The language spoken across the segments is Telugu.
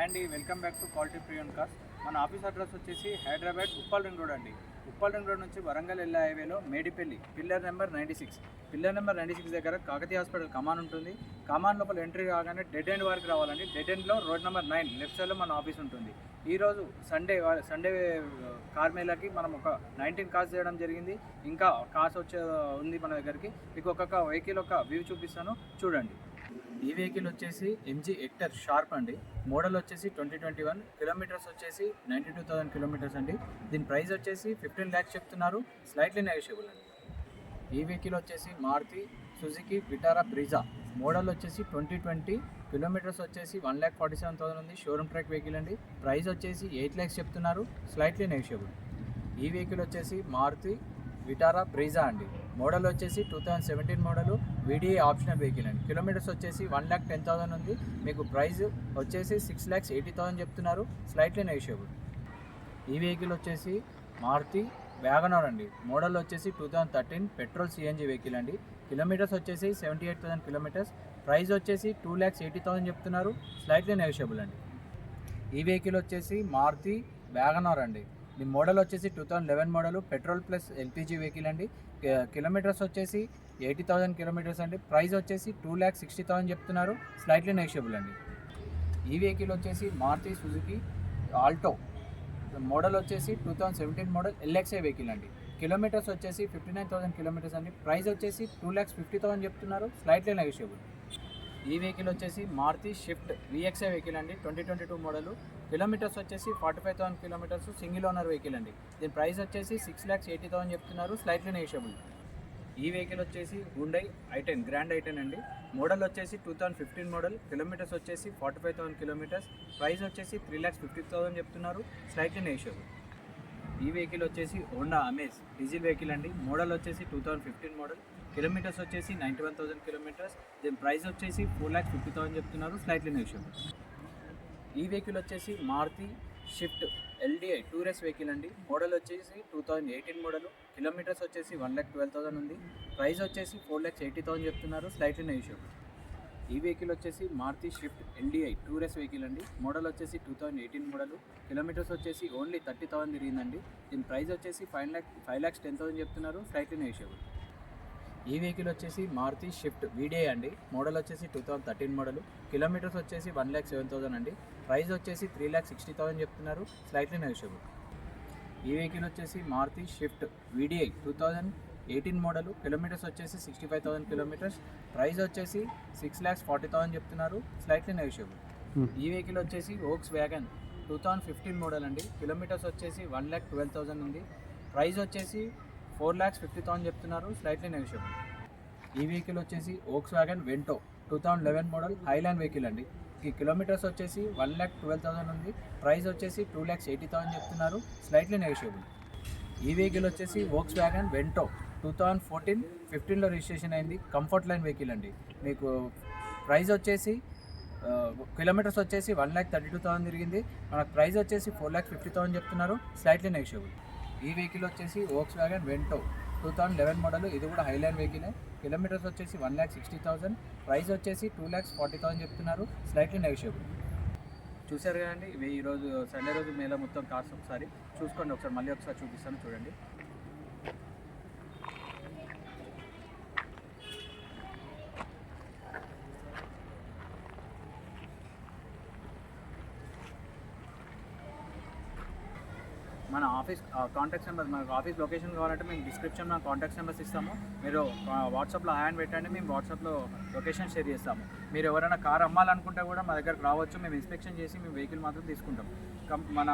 And welcome back to quality preowned cost. మన ఆఫీస్ అడ్రస్ వచ్చేసి హైదరాబాద్ ఉప్పల్ రింగ్ రోడ్ అండి. ఉప్పల్ రింగ్ రోడ్ నుంచి వరంగల్ వెళ్ళే హైవేలో Medipally pillar number ninety six. Pillar number ninety six దగ్గర కాకతీయ హాస్పిటల్ కమాన్ ఉంటుంది. కమాన్ లోపల ఎంట్రీ కాగానే డెడ్ ఎండ్ వరకు రావాలండి. డెడ్ ఎండ్లో రోడ్ నెంబర్ నైన్ లెఫ్ట్ సైడ్లో మన ఆఫీస్ ఉంటుంది. ఈరోజు సండే సండే కార్మేళకి మనం ఒక నైన్టీన్ కార్స్ చేయడం జరిగింది. ఇంకా కార్స్ వచ్చే ఉంది మన దగ్గరికి. మీకు ఒక్కొక్క వెహికల్ ఒక వ్యూ చూపిస్తాను. చూడండి. ఈ వెహికల్ వచ్చేసి ఎంజీ ఎక్టర్ షార్ప్ అండి. మోడల్ వచ్చేసి ట్వంటీ ట్వంటీ వన్. కిలోమీటర్స్ వచ్చేసి నైంటీ టూ థౌసండ్ కిలోమీటర్స్ అండి. దీని ప్రైస్ వచ్చేసి ఫిఫ్టీన్ ల్యాక్స్ చెప్తున్నారు. స్లైట్లీ నెగోషియబుల్ అండి. ఈ వెహికల్ వచ్చేసి Maruti Suzuki Vitara Brezza model వచ్చేసి ట్వంటీ ట్వంటీ. కిలోమీటర్స్ వచ్చేసి one lakh forty seven thousand ఉంది. షోరూమ్ ట్రాక్ వెహికల్ అండి. ప్రైస్ వచ్చేసి ఎయిట్ ల్యాక్స్ చెప్తున్నారు. స్లైట్లీ నెగోషియబుల్ ఈ వెహికల్ వచ్చేసి మారుతి విటారా బ్రీజా అండి. మోడల్ వచ్చేసి two thousand seventeen model VDA optional vehicle అండి. కిలోమీటర్స్ వచ్చేసి వన్ ల్యాక్ టెన్ థౌసండ్ ఉంది. మీకు ప్రైస్ వచ్చేసి సిక్స్ ల్యాక్స్ ఎయిటీ థౌసండ్ చెప్తున్నారు. స్లైట్లీ నెగిషియబుల్ ఈ వెహికల్ వచ్చేసి మారుతి వ్యాగనర్ అండి. మోడల్ వచ్చేసి two thousand thirteen petrol CNG vehicle అండి. కిలోమీటర్స్ వచ్చేసి seventy eight thousand kilometres price వచ్చేసి టూ ల్యాక్స్ ఎయిటీ థౌసండ్ చెప్తున్నారు. స్లైట్లీ నెగిషియబుల్ అండి. ఈ వెహికల్ వచ్చేసి మారుతి వ్యాగనర్ అండి. దీని మోడల్ వచ్చేసి two thousand eleven model. Petrol plus LPG vehicle అండి. కిలోమీటర్స్ వచ్చేసి ఎయిటీ థౌసండ్ కిలోమీటర్స్ అండి. ప్రైస్ వచ్చేసి టూ ల్యాక్స్ సిక్స్టీ థౌసండ్ చెప్తున్నారు. స్లైట్లీ నెగిషియబుల్ అండి. ఈ వెహికల్ వచ్చేసి మారుతి సుజుకి ఆల్టో. మోడల్ వచ్చేసి two thousand seventeen model LXI vehicle అండి. కిలోమీటర్స్ వచ్చేసి ఫిఫ్టీ నైన్ థౌసండ్ కిలోమీటర్స్ అండి. ప్రైస్ వచ్చేసి టూ ల్యాక్స్ ఫిఫ్టీ థౌసండ్ చెప్తున్నారు. Slightly negotiable. ఈ వెహికల్ వచ్చేసి మారుతి షిఫ్ట్ విఎక్స్ఐ వెహికల్ అండి. Twenty twenty two model. Kilometres వచ్చేసి forty five thousand kilometres single owner vehicle అండి. దీని ప్రైస్ వచ్చేసి సిక్స్ ల్యాక్స్ ఎయిటీ థౌసండ్ చెప్తున్నారు. స్లైట్లీ నెగిషియబుల్ ఈ వెహికల్ వచ్చేసి Hyundai i ten Grand i ten అండి. మోడల్ వచ్చేసి two thousand fifteen model. Kilometres వచ్చేసి forty five thousand kilometres. Price వచ్చేసి త్రీ ల్యాక్స్ ఫిఫ్టీ థౌసండ్ చెప్తున్నారు. స్లైట్లీ నెగిషియబుల్ ఈ వెహికల్ వచ్చేసి హోండా అమేజ్. డీజిల్ వెహికల్ అండి. మోడల్ వచ్చేసి two thousand fifteen model. Kilometres వచ్చేసి నైంటీ వన్ థౌసండ్ కిలోమీటర్స్. దీని ప్రైస్ వచ్చేసి ఫోర్ ల్యాక్స్ ఫిఫ్టీ థౌసండ్ చెప్తున్నారు. స్లైట్లీ నెగిషియబుల్ ఈ వెహికల్ వచ్చేసి Maruti Swift LDI Tour S vehicle అండి. మోడల్ వచ్చేసి two thousand eighteen model. Kilometres వచ్చేసి వన్ ల్యాక్ ట్వెల్వ్ థౌసండ్ ఉంది. ప్రైస్ వచ్చేసి ఫోర్ ల్యాక్స్ ఎయిటీ థౌసండ్ చెప్తున్నారు. స్లైట్లీ నెగిషియబుల్ ఈ వెహికల్ వచ్చేసి Maruti Swift LDI tour S vehicle అండి. మోడల్ వచ్చేసి two thousand eighteen model kilometres వచ్చేసి ఓన్లీ థర్టీ థౌసండ్ తిరిగిందండి. దీని ప్రైస్ వచ్చేసి five lakh five lakhs ten thousand చెప్తున్నారు. స్లైట్లీ నెగిషియబుల్ ఈ వెహికల్ వచ్చేసి మారుతి షిఫ్ట్ వీడిఐ అండి. మోడల్ వచ్చేసి two thousand thirteen model kilometres వచ్చేసి వన్ ల్యాక్ సెవెన్ థౌసండ్ అండి. ప్రైస్ వచ్చేసి త్రీ ల్యాక్ సిక్స్టీ థౌసండ్ చెప్తున్నారు. స్లైట్లీ నెగోషియబుల్ ఈ వెహికల్ వచ్చేసి Maruti Swift VDI two thousand eighteen model kilometres వచ్చేసి sixty five thousand kilometres. Price వచ్చేసి సిక్స్ ల్యాక్స్ ఫార్టీ థౌసండ్ చెప్తున్నారు. స్లైట్లీ నెగిషియబుల్ ఈ వెహికల్ వచ్చేసి Volkswagen two thousand fifteen model అండి. కిలోమీటర్స్ వచ్చేసి వన్ ల్యాక్ ట్వెల్వ్ థౌసండ్ ఉంది. ప్రైస్ వచ్చేసి ఫోర్ ల్యాక్స్ ఫిఫ్టీ థౌసండ్ చెప్తున్నారు. స్లైట్లీ నెగిషియబుల్ ఈ వెహికల్ వచ్చేసి Volkswagen Vento two thousand eleven model Highline vehicle అండి. ఈ కిలోమీటర్స్ వచ్చేసి వన్ ల్యాక్ ట్వెల్వ్ థౌసండ్ ఉంది. ప్రైస్ వచ్చేసి టూ ల్యాక్స్ ఎయిటీ థౌసండ్ చెప్తున్నారు. స్లైట్లీ నెగిషియబుల్ ఈ వెహికల్ వచ్చేసి Volkswagen Vento two thousand fourteen ఫిఫ్టీన్లో రిజిస్ట్రేషన్ అయింది. కంఫర్ట్ లైన్ వెహికల్ అండి. మీకు ప్రైస్ వచ్చేసి కిలోమీటర్స్ వచ్చేసి one lakh thirty two thousand తిరిగింది. మనకు ప్రైస్ వచ్చేసి ఫోర్ ల్యాక్ ఫిఫ్టీ థౌసండ్ చెప్తున్నారు. స్లైట్లీ నెగిషియబుల్ ఈ వెహికల్ వచ్చేసి Volkswagen Vento two thousand eleven model ఇది కూడా హైలైన్ వెహికలే కిలోమీటర్స్ వచ్చేసి one lakh sixty thousand price వచ్చేసి టూ ల్యాక్స్ ఫార్టీ థౌసండ్ చెప్తున్నారు. స్లైట్లీ నెగిషియబుల్ చూశారు కదండి ఈరోజు సండే రోజు మేళ మొత్తం కార్స్ ఒకసారి చూసుకోండి. ఒకసారి మళ్ళీ ఒకసారి చూపిస్తాను. చూడండి. మన ఆఫీస్ కాంటాక్ట్ నెంబర్ మనకు ఆఫీస్ లొకేషన్ కావాలంటే మేము డిస్క్రిప్షన్ మా కాంటాక్ట్ నెంబర్స్ ఇస్తాము. మీరు వాట్సాప్లో హ్యాండ్ పెట్టండి మేము వాట్సాప్లో లొకేషన్ షేర్ చేస్తాము. మీరు ఎవరైనా కార్ అమ్మాలనుకుంటే కూడా మా దగ్గరకు రావచ్చు మేము ఇన్స్పెక్షన్ చేసి మేము వెహికల్ మాత్రం తీసుకుంటాం. కం మన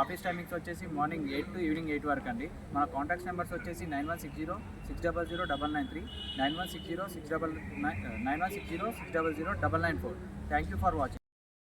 ఆఫీస్ టైమింగ్స్ వచ్చేసి morning eight to evening eight వరకు అండి. మన కాంటాక్ట్స్ నెంబర్స్ వచ్చేసి nine one six zero six double zero double nine three nine one six zero six double nine one six zero six double zero double nine four thank you for watching